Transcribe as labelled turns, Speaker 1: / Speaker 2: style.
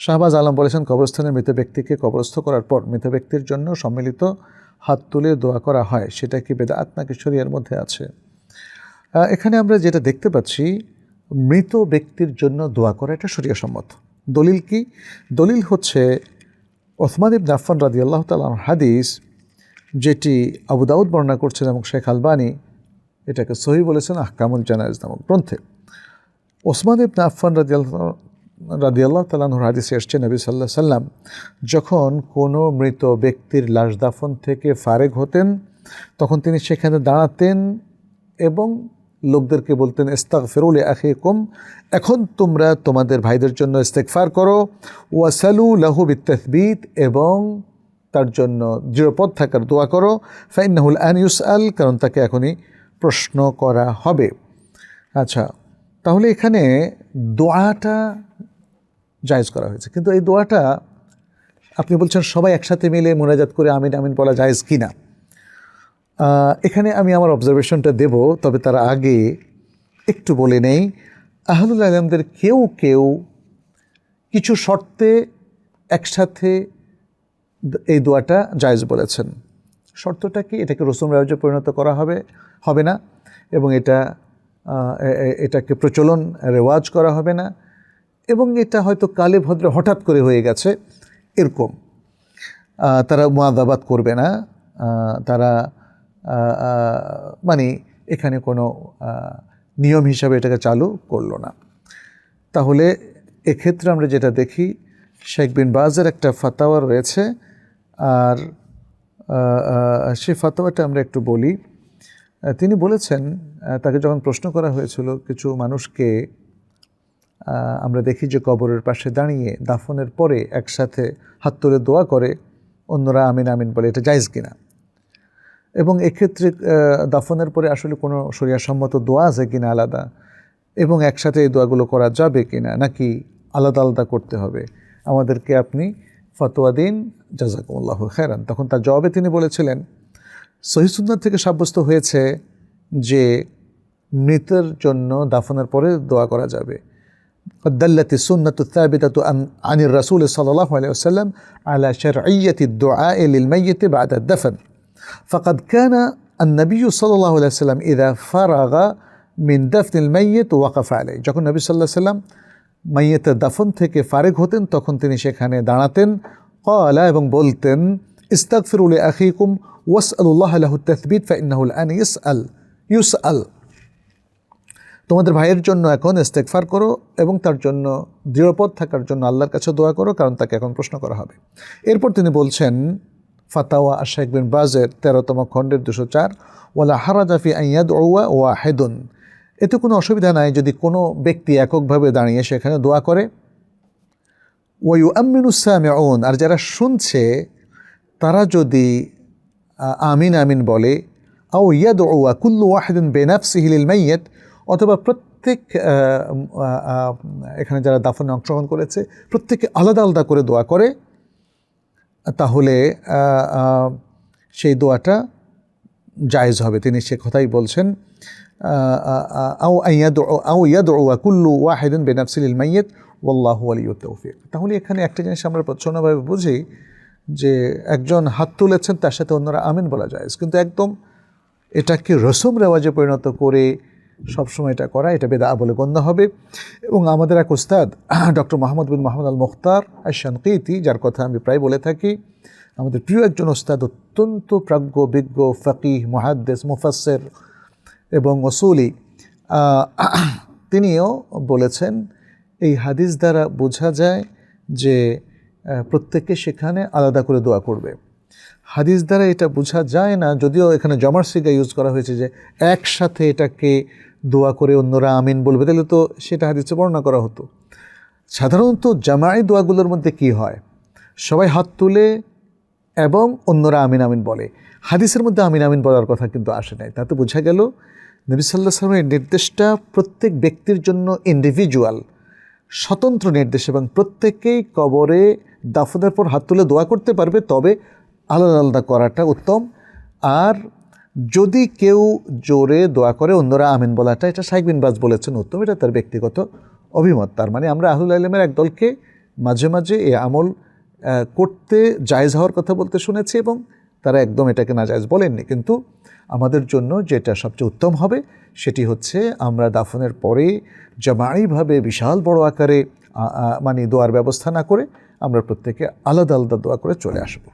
Speaker 1: শাহবাজ আলম বলেছেন কবরস্থানের মৃত ব্যক্তিকে কবরস্থ করার পর মৃত ব্যক্তির জন্য সম্মিলিত হাত তুলে দোয়া করা হয়। সেটা কি বেদাত নাকি শরিয়ার মধ্যে আছে? এখানে আমরা যেটা দেখতে পাচ্ছি, মৃত ব্যক্তির জন্য দোয়া করা এটা সম্মত দলিল কি? দলিল হচ্ছে, ওসমান ইবন আফফান রাদি আল্লাহ তালার হাদিস, যেটি আবু দাউদ বর্ণনা করছেন এবং শেখ আলবানী এটাকে সহি বলেছেন আহকামুল জানাজ নামক গ্রন্থে। ওসমান ইবন আফফান রাদি রাদি আল্লাহ তালাহুর হাদিসে এসছে, নবী সাল্লাহ সাল্লাম যখন কোনো মৃত ব্যক্তির লাশ দাফন থেকে ফারেক হতেন, তখন তিনি সেখানে দাঁড়াতেন এবং লোকদেরকে বলতেন ইস্তাক ফেরুল আখিকুম এখন তোমরা তোমাদের ভাইদের জন্য ইস্তেকফার করো ওয়াসালু লাহু বিত্তাসবিত এবং তার জন্য দৃঢ়পদ থাকার দোয়া করো ফাইনাহুল আন ইউস আল কারণ তাকে এখনই প্রশ্ন করা হবে। আচ্ছা তাহলে এখানে দোয়াটা জায়েজ করা হয়েছে। কিন্তু এই দোয়াটা আপনি বলছেন সবাই একসাথে মিলে মোনাজাত করে আমিন আমিন বলা জায়েজ কি না এখানে আমি আমার অবজারভেশনটা দেব, তবে তার আগে একটু বলে নেই, আহলুল আলমদের কেউ কেউ কিছু শর্তে একসাথে এই দোয়াটা জায়জ বলেছেন। শর্তটা কি? এটাকে রসুম রাজ্যে পরিণত করা হবে হবে না, এবং এটা এটাকে প্রচলন, রেওয়াজ করা হবে না। এবং এটা হয়তো কালে ভদ্রে হঠাৎ করে হয়ে গেছে, এরকম। তারা মোয়াদাবাদ করবে না। তারা মানে এখানে কোনো নিয়ম হিসাবে এটাকে চালু করল না। তাহলে এক্ষেত্রে আমরা যেটা দেখি, শেখ বিন বাজের একটা ফাতাওয়া রয়েছে, আর সেই ফাতাওয়াটা আমরা একটু বলি। তিনি বলেছেন তাকে যখন প্রশ্ন করা হয়েছিল কিছু মানুষকে আমরা দেখি যে কবরের পাশে দাঁড়িয়ে দাফনের পরে একসাথে হাত তুলে দোয়া করে, অন্যরা আমিন আমিন বলে, এটা জায়জ কিনা? এবং এক্ষেত্রে দাফনের পরে আসলে কোনো শরিয়াসম্মত দোয়া আছে কিনা আলাদা? এবং একসাথে এই দোয়াগুলো করা যাবে কিনা? নাকি আলাদা আলাদা করতে হবে? আমাদেরকে আপনি ফতোয়া দিন। জাজাকুমুল্লাহ খেরান তখন তার জবাবে তিনি বলেছিলেন সহিসুন্নার থেকে সাব্যস্ত হয়েছে যে মৃতের জন্য দাফনের পরে দোয়া করা যাবে। قد دلت السنة الثابتة عن عن الرسول صلى الله عليه وسلم على شرعية الدعاء للميت بعد الدفن فقد كان النبي صلى الله عليه وسلم إذا فرغ من دفن الميت وقف عليه যখন নবী সাল্লাহ সাল্লাম মাইয়েতের দাফন থেকে ফারেক হতেন তখন তিনি সেখানে দাঁড়াতেন কলা এবং বলতেন ইস্তাগফিরু লি আখিকুম ওয়াসআলুল্লাহ লাহু তাসবিত ফাইন্নাহু আন ইসআল ইউসআল তোমাদের ভাইয়ের জন্য এখন ইস্তেকফার করো এবং তার জন্য দৃঢ়পদ থাকার জন্য আল্লাহর কাছে দোয়া করো, কারণ তাকে এখন প্রশ্ন করা হবে। এরপর তিনি বলছেন, ফাতাওয়া আশাইক বিন বাজের তেরোতম খণ্ডের দুশো চার, ওয়ালা হারাজাফি আইয়াদ ওয়া ওয়া হেদুন এতে কোনো অসুবিধা নাই যদি কোনো ব্যক্তি এককভাবে দাঁড়িয়ে সেখানে দোয়া করে। ওয়ু আমিনুসামেউন আর যারা শুনছে, তারা যদি আমিন আমিন বলে, আও ইয়াদ ওয়া কুল্লু ওয়াহিদিন বেনাফসিহিল মাইয়েত অথবা প্রত্যেক এখানে যারা দাফনে অংশগ্রহণ করেছে, প্রত্যেকে আলাদা আলাদা করে দোয়া করে, তাহলে সেই দোয়াটা জায়েজ হবে। তিনি সে কথাই বলছেন আও ওয়া কুল্লু ওয়াহিদিন বেনাফসিল মাইয়েত ওল্লাহ আলী তৌফিক। তাহলে এখানে একটা জিনিস আমরা প্রচ্ছন্নভাবে বুঝি, যে একজন হাত তুলেছেন, তার সাথে অন্যরা আমিন বলা যায় কিন্তু একদম এটাকে রসম রেওয়াজে পরিণত করে সবসময় এটা করা, এটা বেদা বলে গণ্য হবে। এবং আমাদের এক ওস্তাদ doctor Mohammad bin Mohammad al Mukhtar Ashanqiti যার কথা আমি প্রায় বলে থাকি, আমাদের প্রিয় একজন ওস্তাদ অত্যন্ত প্রাজ্ঞ, বিজ্ঞ, ফকিহ, মহাদ্দেস মুফাসের এবং ওসুলি তিনিও বলেছেন, এই হাদিস দ্বারা বোঝা যায় যে প্রত্যেকে সেখানে আলাদা করে দোয়া করবে। হাদিস দ্বারা এটা বোঝা যায় না, যদিও এখানে জমার সিগা ইউজ করা হয়েছে যে, একসাথে এটাকে দোয়া করে অন্যরা আমিন বলবে, তাহলে তো সেটা হাদিসে বর্ণনা করা হতো। সাধারণত জামাই দোয়াগুলোর মধ্যে কি হয়? সবাই হাত তুলে এবং অন্যরা আমিন আমিন বলে। হাদিসের মধ্যে আমিন আমিন বলার কথা কিন্তু আসে নাই। তাতে বোঝা গেল, নবী সাল্লাহ সাল্লামের নির্দেশটা প্রত্যেক ব্যক্তির জন্য ইন্ডিভিজুয়াল স্বতন্ত্র নির্দেশ এবং প্রত্যেকেই কবরে দাফনের পর হাত তুলে দোয়া করতে পারবে, তবে আলাদা আলাদা করাটা উত্তম। আর যদি কেউ জোরে দোয়া করে, অন্যরা আমিন বলাটা, এটা শাইক বিন বাজ বলেছেন উত্তম, এটা তার ব্যক্তিগত অভিমত। তার মানে আমরা আহুল আলমের এক দলকে মাঝে মাঝে এই আমল করতে জায়জ হওয়ার কথা বলতে শুনেছি এবং তারা একদম এটাকে না জায়েজ বলেননি। কিন্তু আমাদের জন্য যেটা সবচেয়ে উত্তম হবে, সেটি হচ্ছে আমরা দাফনের পরে জামাইভাবে বিশাল বড় আকারে মানে দোয়ার ব্যবস্থা না করে আমরা প্রত্যেকে আলাদা আলাদা দোয়া করে চলে আসব।